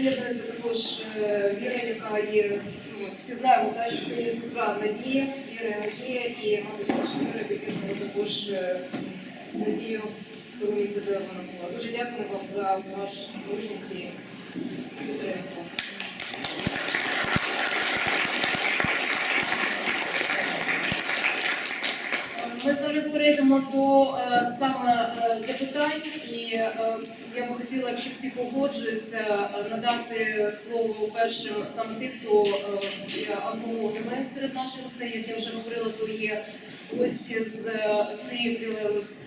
приєднується також е, Віра, яка є, ну, всі знаємо, да, що це є сестра Надія, Віра Надія, і, мабуть, Віра підтримує також е, Надію з того місця, де вона була. Дуже дякую вам за ваш мужність і підтримку. Ми зараз перейдемо до е, саме е, запитань, і е, я би хотіла, якщо всі погоджуються, надати слово першим саме тих, хто е, англомовними серед наших гостей. Як я вже говорила, то є гості з е, Free Belarus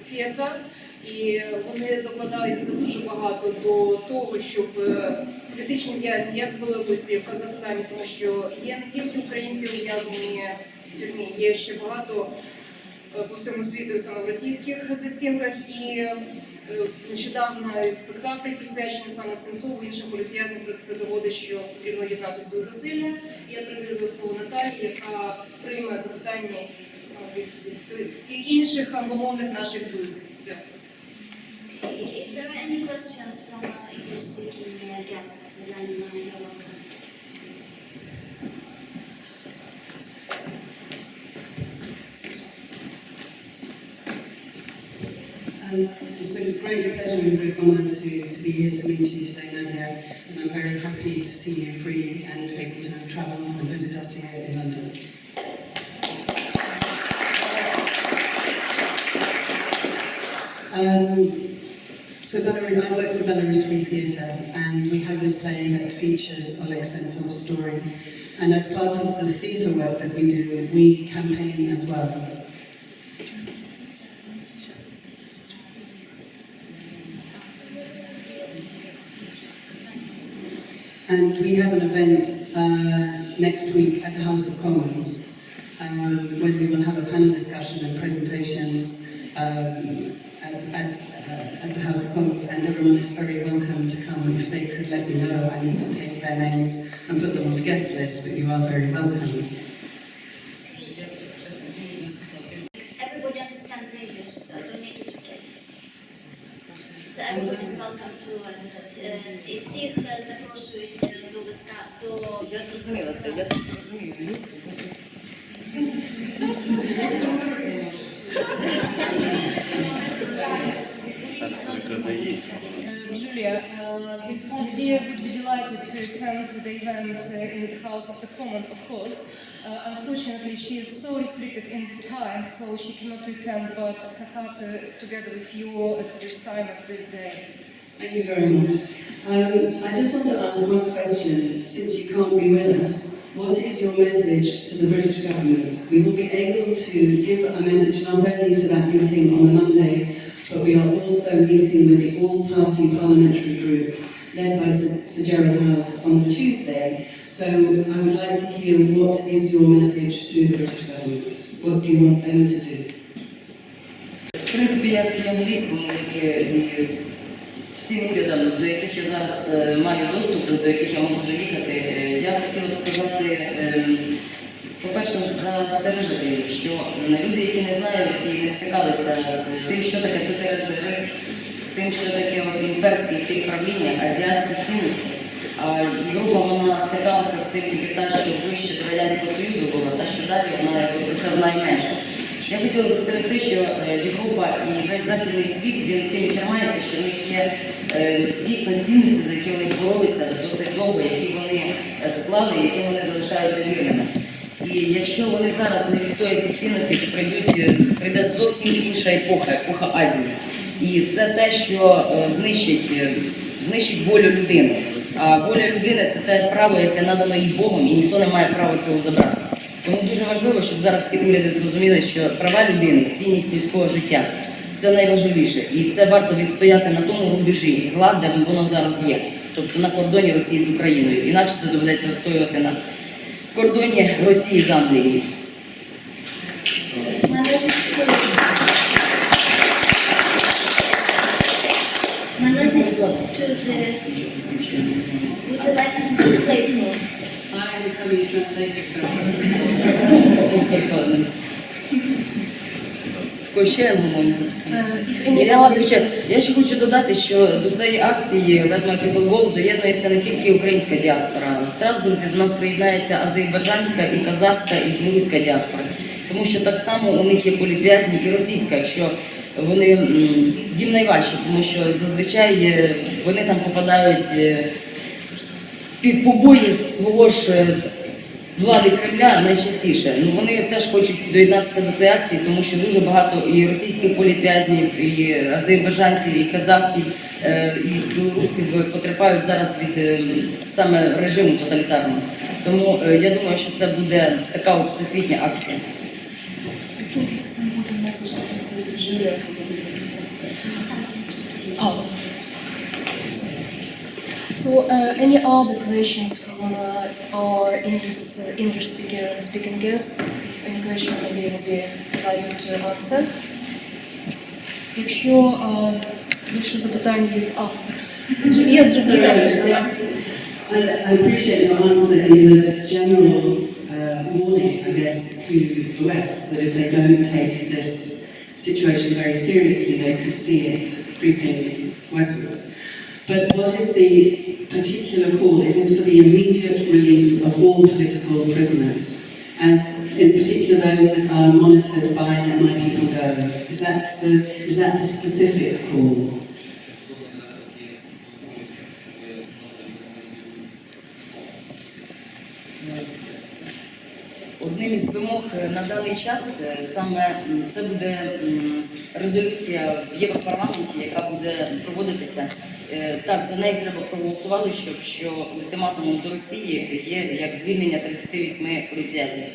і вони докладаються дуже багато до того, щоб е, політичні в'язні, як в Білорусі, в Казахстані, тому що є не тільки українці ув'язнені в тюрмі, є ще багато по всьому світу, саме в російських застінках. І е, нещодавно спектакль присвячений саме Сенцову, іншим політв'язням. Це доводить, що потрібно єднати свої зусилля. Я передаю за слово Наталі, яка прийме запитання саме інших англомовних наших друзів. There any questions from English-speaking guests, then it's a great pleasure and great honour to, to be here to meet you today, Nadia, and I'm very happy to see you free and able to travel and visit us here in London. Um, so Belarus, I work for Belarus Free Theatre and we have this play that features Oleg Sentsov's story. And as part of the theatre work that we do, we campaign as well. And we have an event uh, next week at the House of Commons um, when we will have a panel discussion and presentations um, at, at, uh, at the House of Commons, and everyone is very welcome to come. If they could let me know, I need to take their names and put them on the guest list, but you are very welcome. Uh, Julia, uh, this Lydia would be delighted to attend the event uh, in the House of the Commons, of course. Uh, unfortunately, she is so restricted in the time, so she cannot attend, but her heart uh, together with you all at this time, at this day. Thank you very much. Um, I just want to ask one question. Since you can't be with us, what is your message to the British government? We will be able to give a message not only to that meeting on the Monday, but we are also meeting with the all-party parliamentary group led by Sir Sir Gerald House on the Tuesday. So I would like to hear what is your message to the British government? What do you want them to do? В принципі, як і англійському, як і всім урядам, до яких я зараз е, маю доступ, до яких я можу доїхати, е, я хотіла б сказати, е, по-перше, застережити, що люди, які не знають і не стикалися з тим, що таке тоталітаризм, з тим, що таке імперське тип правління, азіатські цінності. А Європа вона стикалася з тим тільки та, що ближче до Радянського Союзу була, та що далі вона про це знає менше. Я хотіла застерегти, що е, Європа і весь західний світ він тим тримається, що в них є е, дійсно цінності, за які вони боролися досить довго, які вони е, склали, які вони залишаються вірними. Якщо вони зараз не відстоять ці цінності, то прийдуть, е, прийде зовсім інша епоха, епоха Азії. І це те, що е, знищить, е, знищить волю людини. А воля людини це те право, яке надано їй Богом, і ніхто не має права цього забрати. Тому дуже важливо, щоб зараз всі уряди зрозуміли, що права людини, цінність людського життя це найважливіше. І це варто відстояти на тому рубежі зла, де воно зараз є. Тобто на кордоні Росії з Україною. Інакше це доведеться відстоювати на кордоні Росії з Англією. Мене зайшло. Чути. Would you like me to translate more? I was having a translator. Перекладність. Ще запитання. Uh, if Я, ще хочу додати, що до цієї акції Let My People Go доєднується не тільки українська діаспора. В Страсбурзі до нас приєднається азербайджанська і казахська і білоруська діаспора. Тому що так само у них є політв'язні і російська, якщо вони їм найважче, тому що зазвичай е, вони там попадають е, під побої свого ж е, влади Кремля найчастіше. Ну вони теж хочуть доєднатися до цієї акції, тому що дуже багато і російських політв'язнів, і азербайджанців, і казахів, е, і білорусів потерпають зараз від е, саме режиму тоталітарного. Тому е, я думаю, що це буде така всесвітня акція. Oh. So, uh, any other questions from uh, our English uh, English speaker speaking guests? If any question, they will be invited to answer. Якщо uh, більше запитань від автора. Є зрозуміло. I, I appreciate your answer in the general uh, warning, I guess, to the West that if they don't take this situation very seriously, they could see it creeping westwards. But what is the particular call? It is for the immediate release of all political prisoners, as in particular those that are monitored by Let My People Go. Is that the, is that the specific call? Одним із вимог е, на даний час е, саме це буде резолюція в Європарламенті, яка буде проводитися. Е, Так, за неї треба проголосували, щоб що ультиматумом до Росії є як звільнення 38 політв'язнів.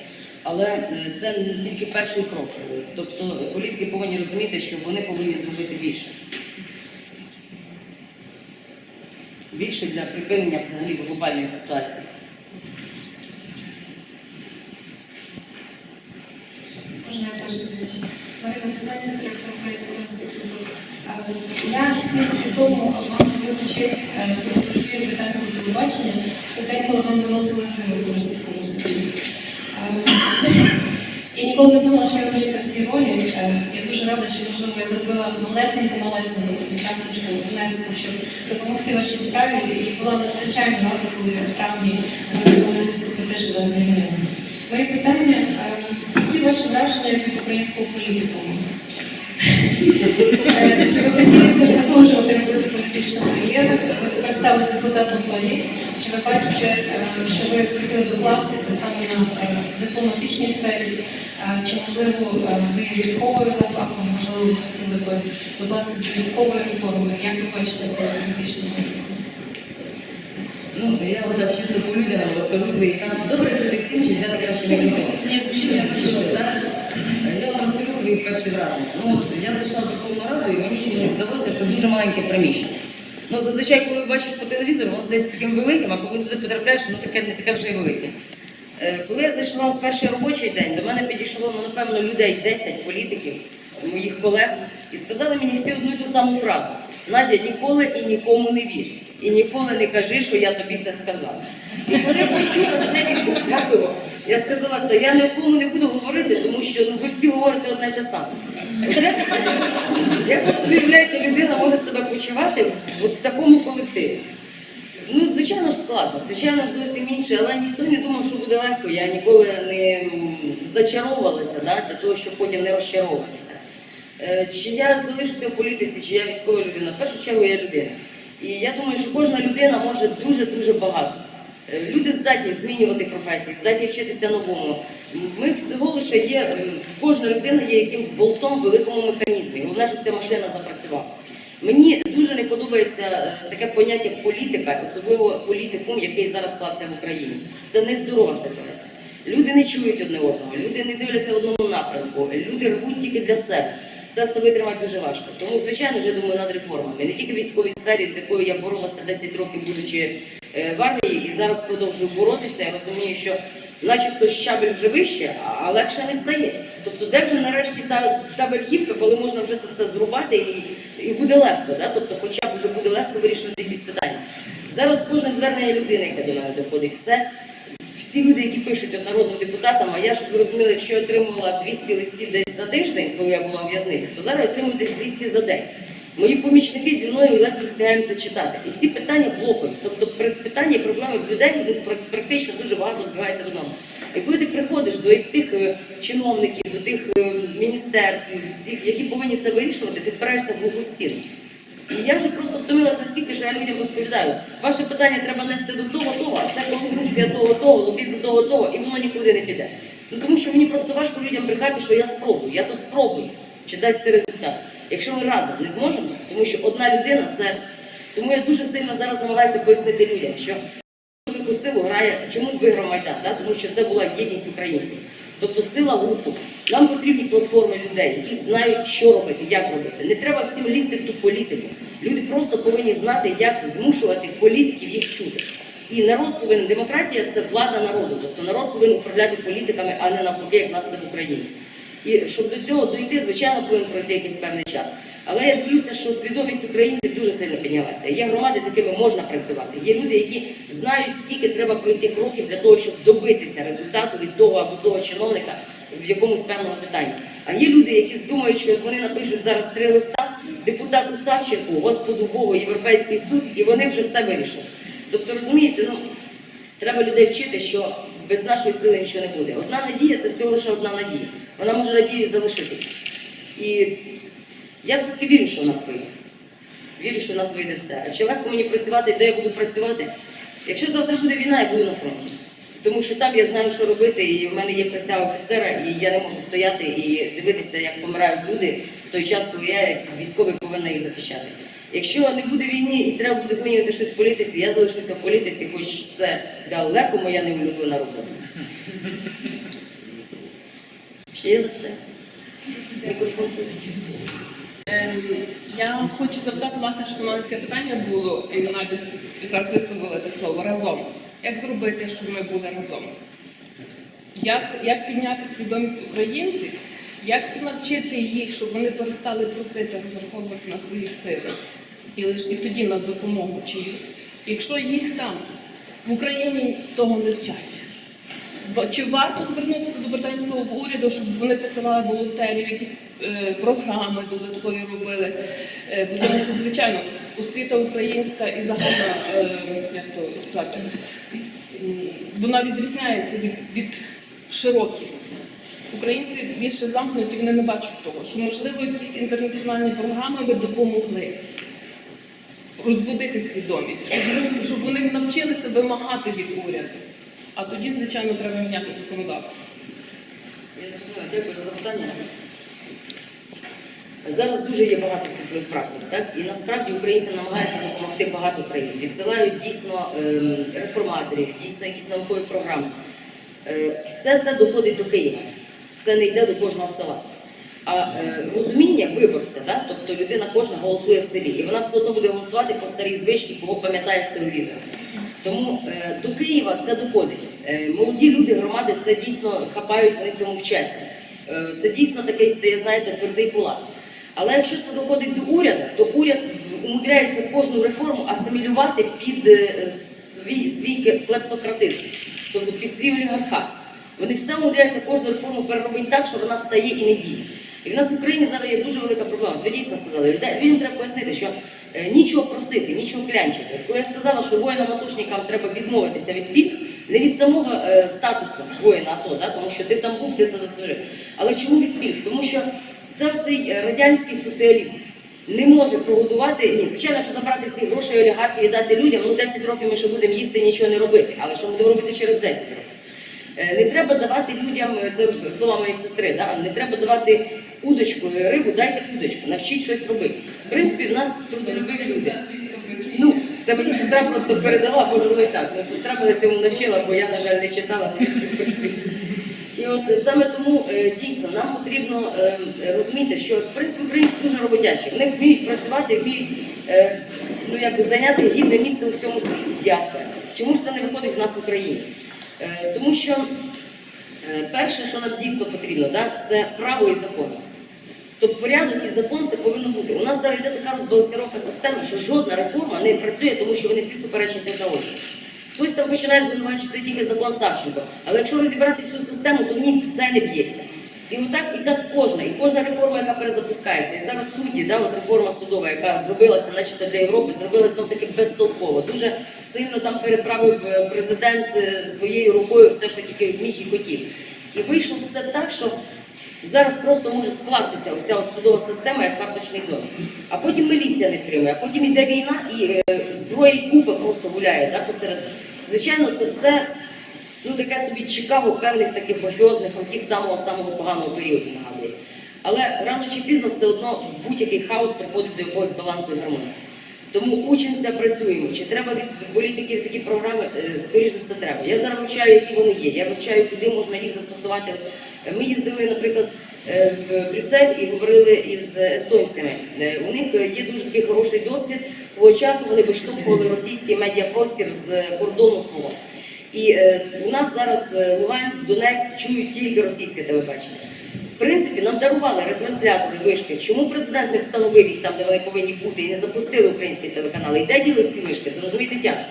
Але е, це не тільки перший крок. Е, Тобто політики повинні розуміти, що вони повинні зробити більше. Більше для припинення взагалі глобальної ситуації. Можна я теж закінчу? Марина Казанця, директор українського інституту. Е, Я 6 місяців тому телебачення, в день, коли вам виносили гимн у російському суді. Я ніколи не думала, що я вдаюся в цій ролі. Е, Я дуже рада, що можливо я зробила малесеньку малесеньку карточку внеску, щоб допомогти вашій справі. І була надзвичайно рада, коли в травні ми були виступити теж вас звільнили. Моє питання, е, які ваші враження від українського політикуму? Е, Чи ви хотіли продовжувати робити політичну кар'єру? Тепер стали депутатом Палі. Чи ви бачите, е, що ви хотіли докластися саме на е, дипломатичній сфері? Чи можливо ви військовою за фахом, можливо, ви хотіли б докластися до військової реформи? Як ви бачите політичну кар'єру? Ну, я от так чисто по людям розкажу свої добре чути всім, чи взяти краще мікрофон. Ні, звичайно, свої перші враження. Ну, я зайшла в Верховну Раду, і мені чомусь здалося, що дуже маленьке приміщення. Ну, зазвичай, коли бачиш по телевізору, воно здається таким великим, а коли туди потрапляєш, воно таке не таке вже й велике. Е, Коли я зайшла в перший робочий день, до мене підійшло, ну, напевно, людей 10 політиків, моїх колег, і сказали мені всі одну і ту саму фразу. Надя, ніколи і нікому не вір. І ніколи не кажи, що я тобі це сказала. І коли почула це від Посадова, я сказала, та я нікому не буду говорити, тому що ну, ви всі говорите одне те саме. Як, як ви собі уявляєте, людина може себе почувати от в такому колективі? Ну, звичайно ж складно, звичайно ж зовсім інше, але ніхто не думав, що буде легко. Я ніколи не зачаровувалася да, для того, щоб потім не розчаровуватися. Е, Чи я залишуся в політиці, чи я військова людина? В першу чергу я людина. І я думаю, що кожна людина може дуже-дуже багато. Е, Люди здатні змінювати професії, здатні вчитися новому. Ми всього лише є, кожна людина є якимсь болтом в великому механізмі. Головне, щоб ця машина запрацювала. Мені дуже не подобається е, таке поняття політика, особливо політикум, який зараз склався в Україні. Це нездорова ситуація. Люди не чують одне одного, люди не дивляться в одному напрямку, люди рвуть тільки для себе. Це все витримати дуже важко. Тому, звичайно, вже думаю над реформами. Не тільки в військовій сфері, з якою я боролася 10 років, будучи е, в армії, і зараз продовжую боротися. Я розумію, що начебто щабель вже вище, а- легше не стає. Тобто, де вже нарешті та, та верхівка, коли можна вже це все зрубати і, і буде легко, да? тобто, хоча б вже буде легко вирішувати якісь питання. Зараз кожне звернення людини, яке до мене доходить, все всі люди, які пишуть народним депутатам, а я щоб ви розуміли, якщо я отримувала 200 листів десь за тиждень, коли я була в в'язниці, то зараз я отримую десь 200 за день. Мої помічники зі мною ледве встигають це читати. І всі питання блокують. Тобто питання і проблеми в людей ну, практично дуже багато збивається в одному. І коли ти приходиш до тих е, чиновників, до тих е, міністерств, всіх, які повинні це вирішувати, ти впираєшся в глуху стіну. І я вже просто втомилася настільки, що я людям розповідаю. Ваше питання треба нести до того, того, а це корупція того, того, лобізм того, того, і воно нікуди не піде. Ну тому що мені просто важко людям брехати, що я спробую. Я то спробую, чи дасть це результат. Якщо ми разом не зможемо, тому що одна людина це. Тому я дуже сильно зараз намагаюся пояснити людям, що силу грає, чому виграв Майдан? Да? Тому що це була єдність українців. Тобто сила групу. Нам потрібні платформи людей, які знають, що робити, як робити. Не треба всім лізти в ту політику. Люди просто повинні знати, як змушувати політиків їх чути. І народ повинен, демократія це влада народу. Тобто народ повинен управляти політиками, а не навпаки, як нас це в Україні. І щоб до цього дойти, звичайно, повинен пройти якийсь певний час. Але я дивлюся, що свідомість українців дуже сильно піднялася. Є громади, з якими можна працювати. Є люди, які знають, скільки треба пройти кроків для того, щоб добитися результату від того або того чиновника в якомусь певному питанні. А є люди, які думають, що вони напишуть зараз три листа депутату Савченку, Господу Богу, Європейський суд, і вони вже все вирішать. Тобто, розумієте, ну треба людей вчити, що без нашої сили нічого не буде. Одна надія це всього лише одна надія. Вона може надією залишитися. І я все-таки вірю, що в нас вийде. Вірю, що в нас вийде все. А чи легко мені працювати, де я буду працювати? Якщо завтра буде війна, я буду на фронті. Тому що там я знаю, що робити, і в мене є присяга офіцера, і я не можу стояти і дивитися, як помирають люди в той час, коли я військовий повинна їх захищати. Якщо не буде війни і треба буде змінювати щось в політиці, я залишуся в політиці, хоч це далеко моя неулюблена робота. Ще є запитання? Мікрофон. Ем, Я хочу запитати власне, що в мене таке питання було, і вона якраз висловила це слово разом. Як зробити, щоб ми були разом? Як, як підняти свідомість українців, як навчити їх, щоб вони перестали просити розраховувати на свої сили і лише і тоді на допомогу чиюсь, якщо їх там в Україні того не вчать? Чи варто звернутися до британського уряду, щоб вони посилали волонтерів, якісь програми додаткові робили? Е, тому що, звичайно, освіта українська і загальна, е, як то сказати, вона відрізняється від, від широкісті. Українці більше замкнуті, вони не бачать того, що можливо якісь інтернаціональні програми би допомогли розбудити свідомість, щоб вони навчилися вимагати від уряду. А тоді, звичайно, треба міняти законодавство. Я зрозуміла, дякую за запитання. Зараз дуже є багато світлих практик, так? І насправді українцям намагаються допомогти багато країн. Відсилають дійсно ем, реформаторів, дійсно якісь наукові програми. Е, все це доходить до Києва. Це не йде до кожного села. А е, розуміння виборця, да? тобто людина кожна голосує в селі, і вона все одно буде голосувати по старій звичці, кого пам'ятає з телевізора. Тому е, до Києва це доходить. Молоді люди громади це дійсно хапають, вони цьому вчаться. Це дійсно такий стає, знаєте, твердий кулак. Але якщо це доходить до уряду, то уряд умудряється кожну реформу асимілювати під е, свій, свій клептократизм, тобто під свій олігархат. Вони все умудряються кожну реформу переробити так, що вона стає і не діє. І в нас в Україні зараз є дуже велика проблема. Ви дійсно сказали, людям треба пояснити, що е, нічого просити, нічого клянчити. Коли я сказала, що воїнам-атошникам треба відмовитися від пільг, не від самого е, статусу воїна АТО, да, тому що ти там був, ти це заслужив. Але чому від пільг? Тому що це цей радянський соціалізм. Не може прогодувати, ні, звичайно, якщо забрати всі гроші олігархів і дати людям, ну 10 років ми ще будемо їсти, нічого не робити. Але що будемо робити через 10 років? Е, Не треба давати людям, е, це слова моєї сестри, да? не треба давати удочку, е, рибу, дайте удочку, навчіть щось робити. В принципі, в нас трудолюбиві люди. Ну, це мені сестра просто передала, боже, воно і так. Ну, сестра мене цьому навчила, бо я, на жаль, не читала англійських перспектив. От саме тому е, дійсно нам потрібно е, розуміти, що в принципі українці дуже роботящі. Вони вміють працювати, вміють е, ну, якби зайняти гідне місце у всьому світі, діаспора. Чому ж це не виходить в нас в Україні? Тому що перше, що нам дійсно потрібно, да, це право і закон. Тобто порядок і закон це повинно бути. У нас зараз йде така розбалансировка системи, що жодна реформа не працює, тому що вони всі суперечать одній. Хтось там починає звинувачити тільки закон Савченко. Але якщо розібрати всю систему, то в ній все не б'ється. І отак, і так кожна, і кожна реформа, яка перезапускається. І зараз судді, да, от реформа судова, яка зробилася, начебто для Європи, зробилася знов таки безтолково. Дуже сильно там переправив е, президент е, своєю рукою все, що тільки міг і хотів. І вийшло все так, що зараз просто може скластися оця от судова система як карточний домик. А потім міліція не втримує, а потім йде війна і е, зброї купа просто гуляє да, посеред. Звичайно, це все ну, таке собі Чикаго певних таких мафіозних років самого-самого поганого періоду нагадує. Але рано чи пізно все одно будь-який хаос приходить до якогось балансу і гармонії. Тому учимося, працюємо. Чи треба від політиків такі програми? Е, Скоріше за все, треба. Я зараз вивчаю, які вони є. Я вивчаю, куди можна їх застосувати. Ми їздили, наприклад, е, в Брюссель і говорили із естонцями. Е, У них є дуже такий хороший досвід. Свого часу вони виштовхували російський медіапростір з кордону свого. І е, у нас зараз Луганськ, Донецьк чують тільки російське телебачення. В принципі, нам дарували ретранслятори вишки. Чому президент не встановив їх там, де вони повинні бути, і не запустили українські телеканали? І де ділись ті вишки? Зрозуміти тяжко.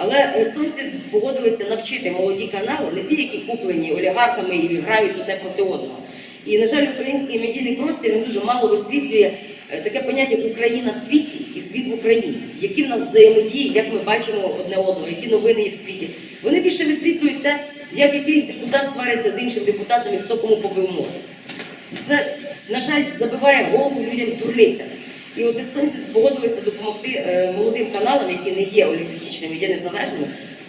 Але естонці погодилися навчити молоді канали, не ті, які куплені олігархами і грають одне проти одного. І, на жаль, український медійний простір він дуже мало висвітлює е, таке поняття Україна в світі і світ в Україні, які в нас взаємодії, як ми бачимо одне одного, які новини є в світі. Вони більше висвітлюють те, як якийсь депутат свариться з іншим депутатом і хто кому побив ногу. Це, на жаль, забиває голову людям дурниця. І от естонці погодилися допомогти е, молодим каналам, які не є олігархічними, є незалежними,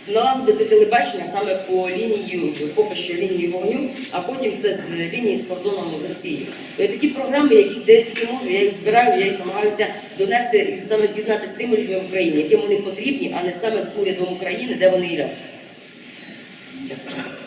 налагодити телебачення саме по лінії, поки що лінії вогню, а потім це з лінії з кордоном з Росією. І такі програми, які де тільки можу, я їх збираю, я їх намагаюся донести і саме з'єднати з тими людьми в Україні, яким вони потрібні, а не саме з урядом України, де вони і ляжуть. Дякую.